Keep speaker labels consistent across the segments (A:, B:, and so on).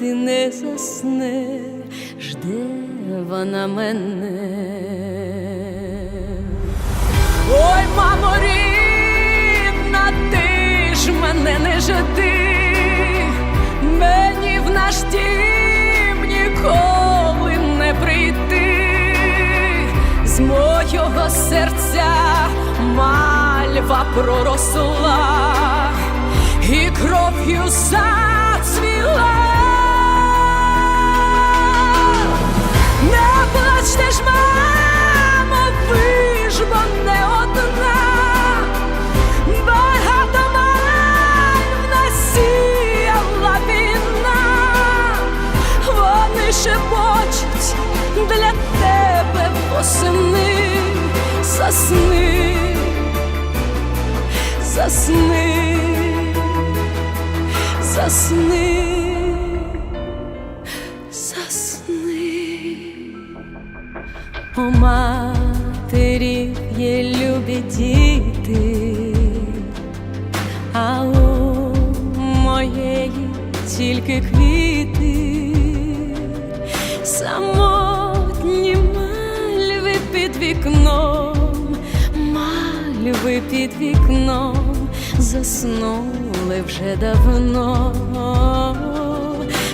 A: мати не засне, жде вона мене. Ой, мамо рідна, ти ж мене не жди, мені в наш дім ніколи не прийти, з мого серця мальва проросла і кров'ю зацвіла. Засни, засни, засни, засни. У матері є любі діти, а у моєї тільки квіти, самотні мальви під вікном, мальви під вікном заснули вже давно.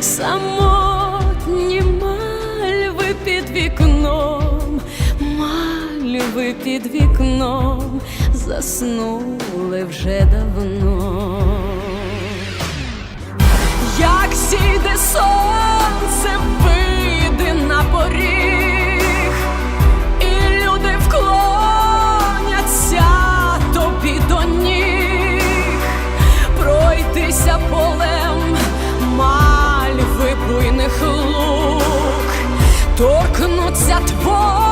A: Самотні мальви під вікном, мальви під вікном заснули вже давно. Як сійде сонце, пройтися полем мальви буйних лук, торкнуться твоїх